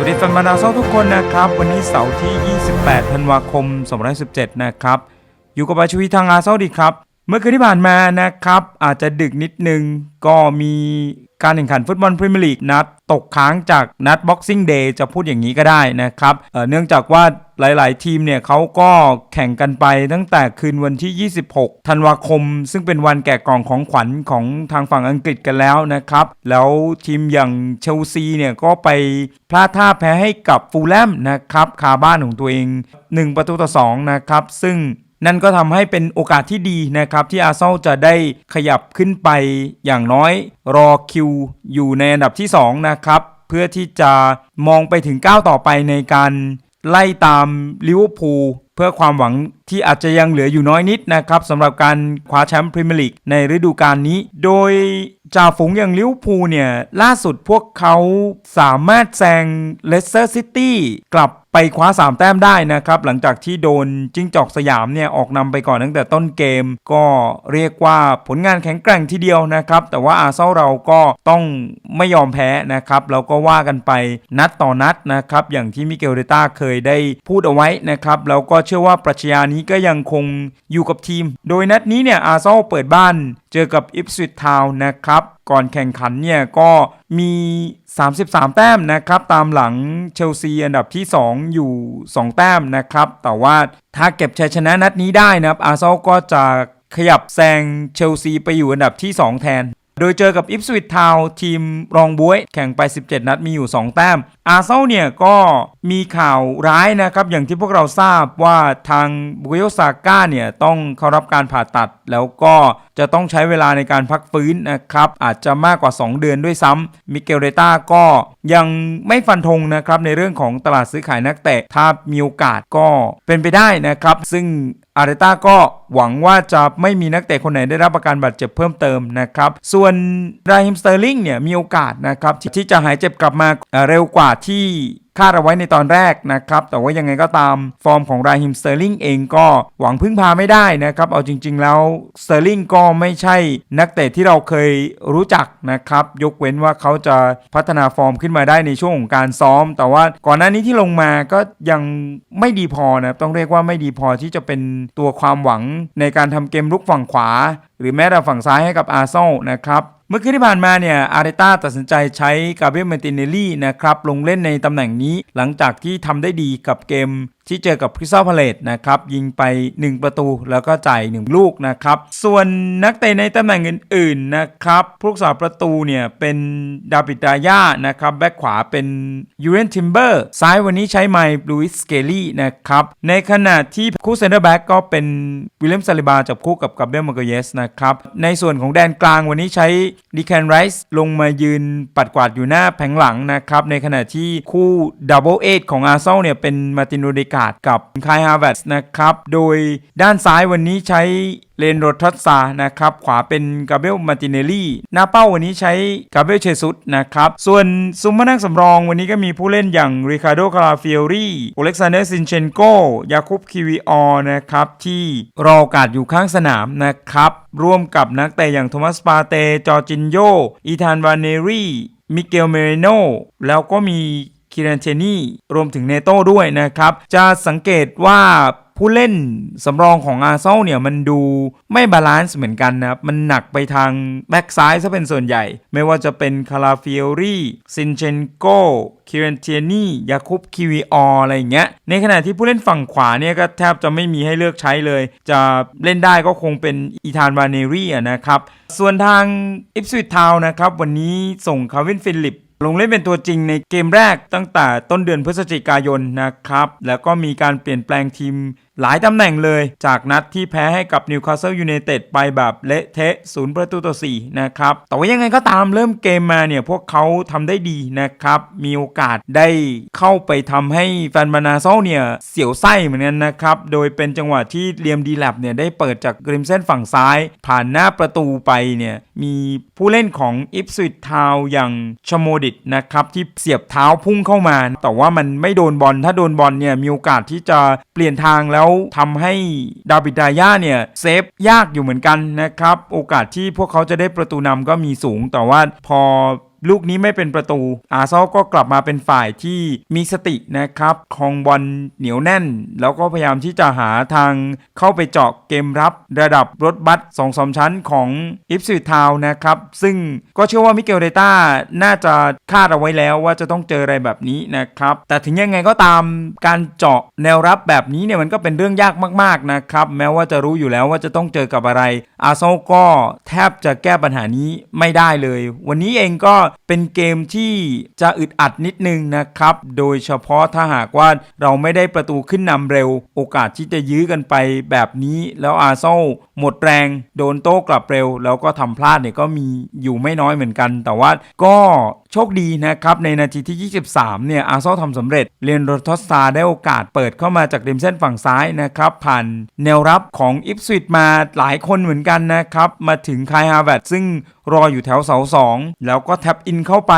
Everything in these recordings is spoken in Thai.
สวัสดีแฟนบอลอาเซอทุกคนนะครับ วันนี้เสาร์ที่ 28 ธันวาคม2017 นะครับ อยู่กับอาชวีทางอาเซอดีครับ เมื่อคืนที่ผ่านมานะครับ อาจจะดึกนิดนึง ก็มีการแข่งขันฟุตบอลพรีเมียร์ลีกนัด ตกค้างจากนัด Boxing Day จะพูดอย่างนี้ก็ได้นะครับเเนื่องจากว่าหลาย ๆ ทีมเนี่ยเขาก็แข่งกันไปตั้งแต่คืนวันที่ 26 ธันวาคม ซึ่งเป็นวันแกะกล่องของขวัญของทางฝั่งอังกฤษกันแล้วนะครับ แล้วทีมอย่างเชลซีเนี่ยก็ไปพลาดท่าแพ้ให้กับฟูลแลมนะครับคาบ้านของตัวเอง 1 ประตูต่อ 2 นะครับ ซึ่ง นั่นก็ทำให้เป็นโอกาสที่ดีนะครับ ที่อาร์เซนอลจะได้ขยับขึ้นไปอย่างน้อยรอคิวอยู่ในอันดับที่ 2 นะครับ เพื่อที่จะมองไปถึงก้าวต่อไปในการไล่ตามลิเวอร์พูลเพื่อความหวังที่อาจจะยังเหลืออยู่น้อยนิดนะครับสำหรับการคว้าแชมป์พรีเมียร์ลีกในฤดูกาลนี้ โดยจ่าฝูงอย่างลิเวอร์พูลเนี่ย ล่าสุดพวกเขาสามารถแซงเลสเตอร์ซิตี้กลับ ไปคว้า 3 แต้มได้นะครับ หลังจากที่โดนจิ้งจอกสยามเนี่ยออกนำไปก่อนตั้งแต่ต้นเกม ก็เรียกว่าผลงานแข็งแกร่งทีเดียวนะครับ แต่ว่าอาร์เซนอลเราก็ต้องไม่ยอมแพ้นะครับเราก็ว่ากันไปนัดต่อนัดนะครับ อย่างที่มิเกลเดต้าเคยได้พูดเอาไว้นะครับแล้วก็เชื่อว่าปรัชญานี้ก็ยังคงอยู่กับทีม โดยนัดนี้เนี่ยอาร์เซนอลเปิดบ้านเจอกับอิฟสวิตทาวนะครับ ก่อนแข่งขันเนี่ยก็มี 33 แต้มนะครับ ตามหลังเชลซีอันดับที่ 2 อยู่ 2 แต้มนะครับ แต่ว่าถ้าเก็บชัยชนะนัดนี้ได้นะครับ อาร์เซนอลก็จะขยับแซงเชลซีไปอยู่อันดับที่ 2 แทน โดยเจอกับอิฟสวิตทาวทีมรองบวยแข่งไป 17 นัดมีอยู่ 2 แต้ม อาร์เซนอลเนี่ยก็มีข่าวร้ายนะครับ อย่างที่พวกเราทราบว่าทางบุโยซาก้าเนี่ยต้องเข้ารับการผ่าตัด แล้วก็จะต้องใช้เวลาในการพักฟื้นนะครับ อาจจะมากกว่า 2 เดือนด้วยซ้ำมิเกลเรต้าก็ยังไม่ฟันธงนะครับในเรื่องของตลาดซื้อขายนักเตะถ้ามีโอกาสก็เป็นไปได้นะครับ ซึ่ง อาร์เตต้าก็หวังว่าจะไม่มีนักเตะคนไหนได้รับประการบาดเจ็บเพิ่มเติมนะครับ ส่วนราฮิมสเตอร์ลิงเนี่ยมีโอกาสนะครับที่จะหายเจ็บกลับมาเร็วกว่าที่ คาดเอาไว้ในตอนแรกนะครับ แต่ว่ายังไงก็ตามฟอร์มของราฮิมสเตอร์ลิงเองก็หวังพึ่งพาไม่ได้นะครับ เอาจริง ๆ แล้วสเตอร์ลิงก็ไม่ใช่นักเตะที่เราเคยรู้จักนะครับ ยกเว้นว่าเขาจะพัฒนาฟอร์มขึ้นมาได้ในช่วงของการซ้อม แต่ว่าก่อนหน้านี้ที่ลงมาก็ยังไม่ดีพอนะต้องเรียกว่าไม่ดีพอที่จะเป็นตัวความหวังในการทำเกมลุกฝั่งขวา หรือแม้แต่ฝั่งซ้ายให้กับอาร์เซนอลนะครับ เมื่อคืนที่ผ่านมาเนี่ยอาร์เตต้าตัดสินใจใช้กาเบรียลเมตินเนลลี่นะครับลงเล่นในตำแหน่งนี้หลังจากที่ทำได้ดีกับเกม ที่เจอกับคริสตัลพาเลตนะครับยิงไป 1 ประตูแล้วก็จ่าย 1 ลูกนะครับ ส่วนนักเตะในตำแหน่งอื่นๆนะครับผู้รักษาประตูเนี่ยเป็นดาบิดายานะครับแบ็คขวาเป็นยูเรนทิมเบอร์ซ้ายวันนี้ใช้ไมค์ลูอิสเกลี่นะครับในขณะที่คู่เซนเตอร์แบ็กก็เป็นวิลเลมซาลิบาจับคู่กับกับเบลมาเกเยสนะครับในส่วนของแดนกลางวันนี้ใช้ดีแคนไรส์ลงมายืนปัดกวาดอยู่หน้าแผงหลังนะครับในขณะที่คู่ดับเบิลเอทของอาร์เซนอลเนี่ยเป็นมาตินโรเดกาดกับคายฮาร์เวสนะครับ โดยด้านซ้ายวันนี้ใช้เลนโรทัสซานะครับ ขวาเป็นกาเบลมาติเนลลี่ หน้าเป้าวันนี้ใช้กาเบลเชซุสนะครับ ส่วนซุมมานั่งสำรองวันนี้ก็มีผู้เล่นอย่างริคาโดคาราฟิโอรีโอเล็กซานเดอร์ซินเชนโกยาคุปคิวิออนะครับ ที่รอโอกาสอยู่ข้างสนามนะครับ ร่วมกับนักเตะอย่างโทมัสปาเต จอร์จินโยอีธานวานเนรีมิเกลเมเรโนแล้วก็มี คิรันเชนีรวมถึงเนโต้ด้วยนะครับ จะสังเกตว่าผู้เล่นสำรองของอาร์เซนอลเนี่ยมันดูไม่บาลานซ์เหมือนกันนะครับ มันหนักไปทางแบ็กซ้ายซะเป็นส่วนใหญ่ ไม่ว่าจะเป็นคาราฟิโอรีซินเชนโกคิเรนเทียนี่ยาคุปคิวิอออะไรอย่างเงี้ย ในขณะที่ผู้เล่นฝั่งขวาเนี่ยก็แทบจะไม่มีให้เลือกใช้เลย จะเล่นได้ก็คงเป็นอีธานวาเนรีอะนะครับ ส่วนทางอิฟสวิตทาวนะครับ วันนี้ส่งคาวินฟิลิป ลงเล่นเป็นตัวจริงในเกมแรกตั้งแต่ต้นเดือนพฤศจิกายนนะครับ แล้วก็มีการเปลี่ยนแปลงทีมหลายตำแหน่งเลย จากนัดที่แพ้ให้กับนิวคาสเซิลยูไนเต็ดไปแบบเละเทะศูนย์ประตูต่อ4นะครับ แต่ว่ายังไงก็ตามเริ่มเกมมาเนี่ย พวกเขาทำได้ดีนะครับ มีโอกาสได้เข้าไปทำให้แฟนบานาโซเนี่ย เสียวไส้เหมือนกันนะครับ โดยเป็นจังหวะที่เลียมดีแลบเนี่ย ได้เปิดจากริมเส้นฝั่งซ้าย ผ่านหน้าประตูไปเนี่ยมีผู้เล่นของอิฟสวิตทาวอย่างชโมดิตนะครับที่เสียบเท้าพุ่งเข้ามา แต่ว่ามันไม่โดนบอลถ้าโดนบอลเนี่ยมีโอกาสที่จะเปลี่ยนทางแล้วทำให้ดาบิดดายาเนี่ยเซฟยากอยู่เหมือนกันนะครับ โอกาสที่พวกเขาจะได้ประตูนำก็มีสูงแต่ว่าพอ ลูกนี้ไม่เป็นประตู อาร์เซนอลก็กลับมาเป็นฝ่ายที่มีสตินะครับคองบอลเหนียวแน่น แล้วก็พยายามที่จะหาทางเข้าไปเจาะเกมรับระดับรถบัสสองสามชั้นของอิฟสวิทาวนะครับ ซึ่งก็เชื่อว่ามิเกลเดต้าน่าจะคาดเอาไว้แล้วว่าจะต้องเจออะไรแบบนี้นะครับ แต่ถึงยังไงก็ตามการเจาะแนวรับแบบนี้เนี่ยมันก็เป็นเรื่องยากมากๆนะครับ แม้ว่าจะรู้อยู่แล้วว่าจะต้องเจอกับอะไร อาร์เซนอลก็แทบจะแก้ปัญหานี้ไม่ได้เลย วันนี้เองก็เป็นเกมที่จะอึดอัดนิดนึงนะครับ โดยเฉพาะถ้าหากว่าเราไม่ได้ประตูขึ้นนำเร็ว โอกาสที่จะยื้อกันไปแบบนี้ แล้วอาร์เซนอลหมดแรง โดนโต้กลับเร็ว แล้วก็ทำพลาดเนี่ยก็มีอยู่ไม่น้อยเหมือนกัน แต่ว่าก็โชคดีนะครับ ในนาทีที่ 23 เนี่ย อาร์เซอลทำสำเร็จเรียนโรทอสตาได้โอกาสเปิดเข้ามาจากริมเส้นฝั่งซ้ายนะครับ ผ่านแนวรับของอิฟสวิตมาหลายคนเหมือนกันนะครับ มาถึงคายฮาร์แวดซึ่งรออยู่แถวเสา 2 แล้วก็แท็บอินเข้าไป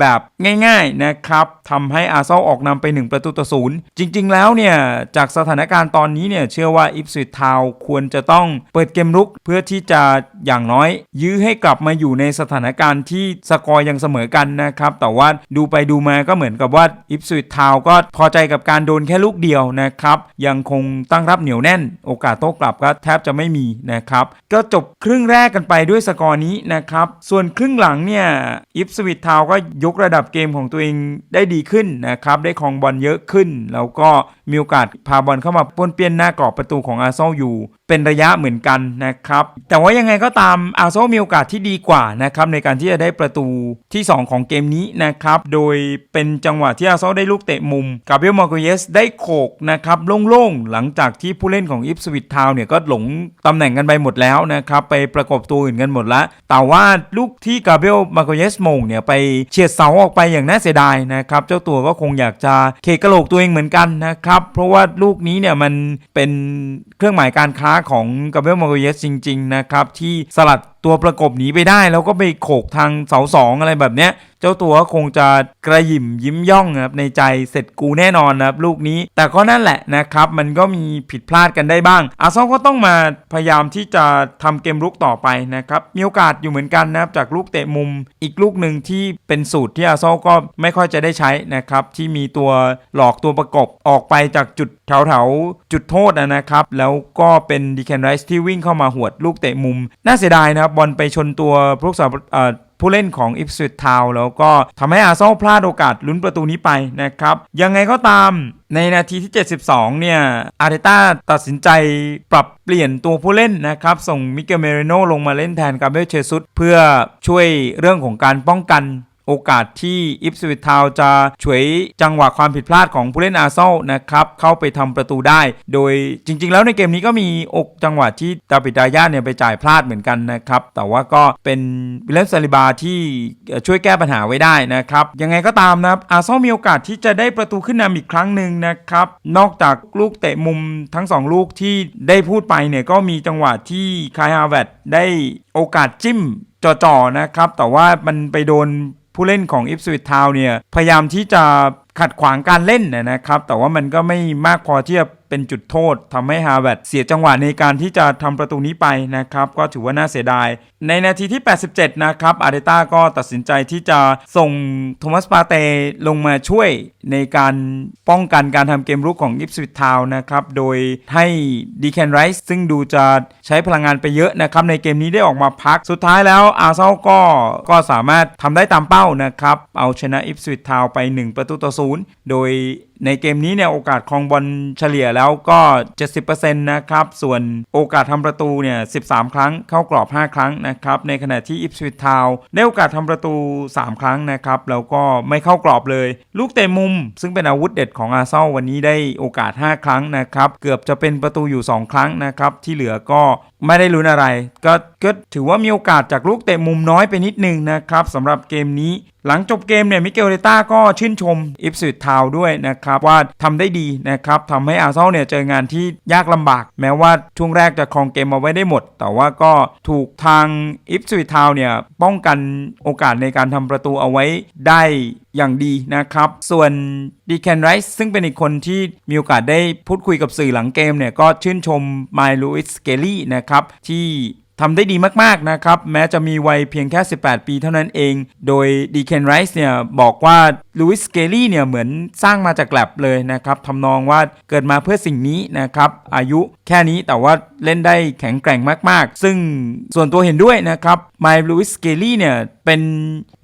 แบบง่ายๆนะครับทำให้อาร์เซอลออกนำไป 1 ประตูต่อศูนย์จริงๆแล้วเนี่ย จากสถานการณ์ตอนนี้เนี่ย เชื่อว่าอิฟสวิตทาวควรจะต้องเปิดเกมรุกเพื่อที่จะอย่างน้อย ยื้อให้กลับมาอยู่ในสถานการณ์ที่สกอร์ยังเสมอกันนะครับแต่ว่าดูไปดูมาก็เหมือนกับว่าอิฟสวิตทาวก็พอใจกับการโดนแค่ลูกเดียวนะครับยังคงตั้งรับเหนียวแน่น โอกาสโต้กลับก็แทบจะไม่มีนะครับก็จบครึ่งแรกกันไปด้วยสกอร์นี้นะครับส่วนครึ่งหลังเนี่ยอิฟสวิตทาวก็ยกระดับเกมของตัวเองได้ดีขึ้นนะครับได้ครองบอลเยอะขึ้นแล้วก็มีโอกาสพาบอลเข้ามาป้วนเปี้ยนหน้ากรอบประตูของอาร์เซนอลอยู่ เป็นระยะเหมือนกันนะครับ แต่ว่ายังไงก็ตามอาร์เซนอลมีโอกาสที่ดีกว่านะครับในการที่จะได้ประตูที่ 2 ของเกมนี้นะครับ โดยเป็นจังหวะที่อาร์เซนอลได้ลูกเตะมุมกาเบรียลมาโกเยสได้โขกนะครับโล่งๆ หลังจากที่ผู้เล่นของอิฟสวิตทาวเนี่ยก็หลงตำแหน่งกันไปหมดแล้วนะครับไปประกบตัวอื่นกันหมดล้วแต่ว่าลูกที่กาเบรียลมาโกเยสมงเนี่ยไปเฉียดเสาออกไปอย่างน่าเสียดายนะครับเจ้าตัวก็คงอยากจะเคกระโหลกตัวเองเหมือนกันนะครับเพราะว่าลูกนี้เนี่ยมันเป็นเครื่องหมายการค้าของกาเบรียลมาโกเยสจริง ๆ นะครับ ที่สลัด ตัวประกบหนีไปได้ แล้วก็ไปโขกทางเสาสองอะไรแบบเนี้ย เจ้าตัวคงจะกระหยิมยิ้มย่องนะครับในใจเสร็จกูแน่นอนนะครับลูกนี้ แต่ก็นั่นแหละนะครับ มันก็มีผิดพลาดกันได้บ้าง อาซอลก็ต้องมาพยายามที่จะทำเกมรุกต่อไปนะครับ มีโอกาสอยู่เหมือนกันนะครับจากลูกเตะมุมอีกลูกหนึ่งที่เป็นสูตรที่อาซอลก็ไม่ค่อยจะได้ใช้นะครับที่มีตัวหลอกตัวประกบออกไปจากจุดแถวๆจุดโทษนะครับแล้วก็เป็นดีแคนไรส์ที่วิ่งเข้ามาหวดลูกเตะมุมน่าเสียดายนะครับบอลไปชนตัวผู้รักษาเอ่อผู้เล่นของอิฟสวิตทาวแล้วก็ทำให้อาร์เซนอลพลาดโอกาสลุ้นประตูนี้ไปนะครับ ยังไงก็ตามในนาทีที่ 72 เนี่ย อาร์เตต้าตัดสินใจปรับเปลี่ยนตัวผู้เล่นนะครับ ส่งมิเกลเมเรโนลงมาเล่นแทนกาเบรียลเชซุสเพื่อช่วยเรื่องของการป้องกัน โอกาสที่อิฟสวิตทาวจะฉวยจังหวะความผิดพลาดของผู้เล่นอาร์เซนอลนะครับ เข้าไปทำประตูได้ โดยจริง ๆ แล้วในเกมนี้ก็มีอกจังหวะที่ดาบิดดายาเนี่ยไปจ่ายพลาดเหมือนกันนะครับ แต่ว่าก็เป็นวิลเลมซาลิบาที่ช่วยแก้ปัญหาไว้ได้นะครับ ยังไงก็ตามนะครับอาร์เซนอลมีโอกาสที่จะได้ประตูขึ้นนำอีกครั้งหนึ่งนะครับ นอกจากลูกเตะมุมทั้งสองลูกที่ได้พูดไปเนี่ยก็มีจังหวะที่คายฮาร์แวร์ดได้โอกาสจิ้มจ่อๆนะครับ แต่ว่ามันไปโดน ผู้เล่นของอิฟสวิตทาวเนี่ยพยายามที่จะขัดขวางการเล่นนะครับ แต่ว่ามันก็ไม่มากพอที่จะ เป็นจุดโทษทำให้ฮาร์แวร์ดเสียจังหวะในการที่จะทำประตูนี้ไปนะครับ ก็ถือว่าน่าเสียดาย ในนาทีที่ 87 นะครับอาร์เดต้าก็ตัดสินใจที่จะส่งโทมัสปาเตลงมาช่วยในการป้องกันการทำเกมรุกของอิฟสวิตทาวนะครับ โดยให้ดีแคนไรส์ซึ่งดูจะใช้พลังงานไปเยอะนะครับ ในเกมนี้ได้ออกมาพักสุดท้ายแล้วอาร์เซนอลก็ก็สามารถทำได้ตามเป้านะครับ เอาชนะอิฟสวิตทาวไป 1 ประตูต่อศูนย์โดย ในเกมนี้เนี่ยโอกาสครองบอลเฉลี่ยแล้วก็ 70%นะครับ ส่วนโอกาสทำประตูเนี่ย 13 ครั้งเข้ากรอบ 5 ครั้งนะครับ ในขณะที่อิฟสวิตทาวได้โอกาสทำประตู 3 ครั้งนะครับ แล้วก็ไม่เข้ากรอบเลย ลูกเตะมุม ซึ่งเป็นอาวุธเด็ดของอาร์เซอลวันนี้ได้โอกาส 5 ครั้งนะครับ เกือบจะเป็นประตูอยู่ 2 ครั้งนะครับ ที่เหลือก็ไม่ได้ลุ้นอะไร ก็ก็ถือว่ามีโอกาสจากลูกเตะมุมน้อยไปนิดนึงนะครับสำหรับเกมนี้ หลังจบเกมเนี่ยมิเกลเดต้าก็ชื่นชมอิฟสวิตทาวด้วยนะครับ ว่าทำได้ดีนะครับทำให้อาร์เซนอลเนี่ยเจองานที่ยากลำบาก แม้ว่าช่วงแรกจะครองเกมมาไว้ได้หมด แต่ว่าก็ถูกทางอิฟสวิตทาวเนี่ยป้องกันโอกาสในการทำประตูเอาไว้ได้อย่างดีนะครับ ส่วนดีแคนไรส์ซึ่งเป็นอีกคนที่มีโอกาสได้พูดคุยกับสื่อหลังเกมเนี่ยก็ชื่นชมไมลูอิสเกลี่นะครับที่ ทำได้ดีมาก ๆ นะครับ แม้จะมีวัยเพียงแค่ 18 ปีเท่านั้นเอง โดยดีเคนไรส์เนี่ยบอกว่า ลูอิสเกลี่เนี่ยเหมือนสร้างมาจากแกลบเลยนะครับทำนองว่าเกิดมาเพื่อสิ่งนี้นะครับ อายุแค่นี้แต่ว่าเล่นได้แข็งแกร่งมากๆ ซึ่งส่วนตัวเห็นด้วยนะครับไมล์ลูอิสเกลี่เนี่ยเป็น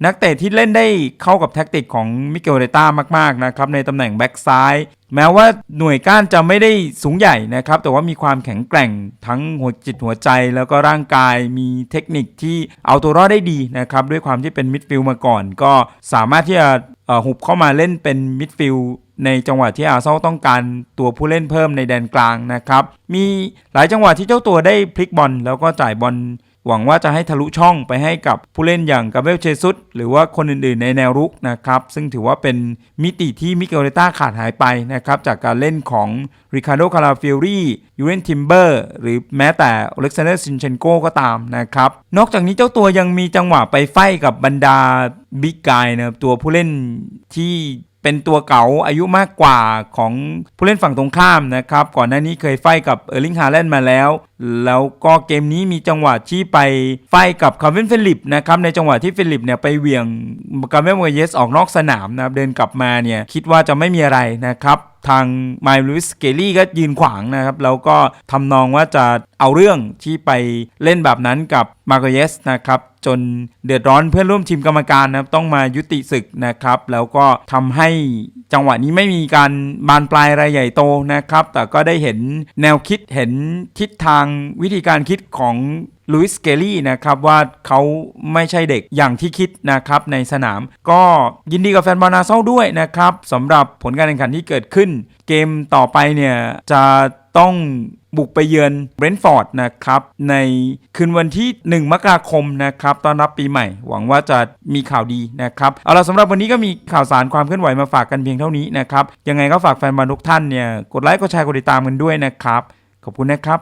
นักเตะที่เล่นได้เข้ากับแท็กติกของมิเกลเรต้ามากๆนะครับในตำแหน่งแบ็กซ้ายแม้ว่าหน่วยก้านจะไม่ได้สูงใหญ่นะครับ แต่ว่ามีความแข็งแกร่งทั้งหัวจิตหัวใจแล้วก็ร่างกายมีเทคนิคที่เอาตัวรอดได้ดีนะครับ ด้วยความที่เป็นมิดฟิลด์มาก่อน ก็สามารถที่จะ หุบเข้ามาเล่นเป็นมิดฟิลด์ในจังหวะที่อาร์เซนอลต้องการตัวผู้เล่นเพิ่มในแดนกลางนะครับ มีหลายจังหวะที่เจ้าตัวได้พลิกบอลแล้วก็จ่ายบอล หวังว่าจะให้ทะลุช่องไปให้กับผู้เล่นอย่างกาเบลเชซุสหรือว่าคนอื่นๆในแนวรุกนะครับ ซึ่งถือว่าเป็นมิติที่มิเกลเรต้าขาดหายไปนะครับ จากการเล่นของริคาร์โดคาราฟิลรียูเรนทิมเบอร์หรือแม้แต่อเล็กซานเดอร์ซินเชนโกก็ตามนะครับ นอกจากนี้เจ้าตัวยังมีจังหวะไปไฟกับบรรดาบิ๊กไกนะครับตัวผู้เล่นที่ เป็นตัวเก่าอายุมากกว่าของผู้เล่นฝั่งตรงข้ามนะครับ ก่อนหน้านี้เคยไฟกับเออร์ลิงฮาแลนด์มาแล้ว แล้วก็เกมนี้มีจังหวะที่ไปไฟกับคาร์เวนฟิลิปนะครับ ในจังหวะที่ฟิลิปเนี่ยไปเหวี่ยงคาร์เวนมเยสออกนอกสนามนะครับ เดินกลับมาเนี่ยคิดว่าจะไม่มีอะไรนะครับ ทางไมล์ลูิสเกลลี่ก็ยืนขวางนะครับ แล้วก็ทำนองว่าจะเอาเรื่องที่ไปเล่นแบบนั้นกับมาโกเยสนะครับจนเดือดร้อนเพื่อนร่วมทีมกรรมการนะครับต้องมายุติศึกนะครับ แล้วก็ทำให้ จังหวะนี้ไม่มีการบานปลายอะไรใหญ่โตนะครับ แต่ก็ได้เห็นแนวคิดเห็นทิศทางวิธีการคิดของลุยส์เกลลี่นะครับว่าเขาไม่ใช่เด็กอย่างที่คิดนะครับในสนาม ก็ยินดีกับแฟนบอลนาร์เซนอลด้วยนะครับสำหรับผลการแข่งขันที่เกิดขึ้น เกมต่อไปเนี่ยจะต้อง บุกไปเยือนเบรนท์ฟอร์ดนะครับในคืนวันที่ 1 มกราคมนะครับต้อนรับปีใหม่ หวังว่าจะมีข่าวดีนะครับเอาละสำหรับวันนี้ก็มีข่าวสารความเคลื่อนไหวมาฝากกันเพียงเท่านี้นะครับยังไงก็ฝากแฟนบอลทุกท่านเนี่ยกดไลค์กดแชร์กดติดตามกันด้วยนะครับขอบคุณนะครับ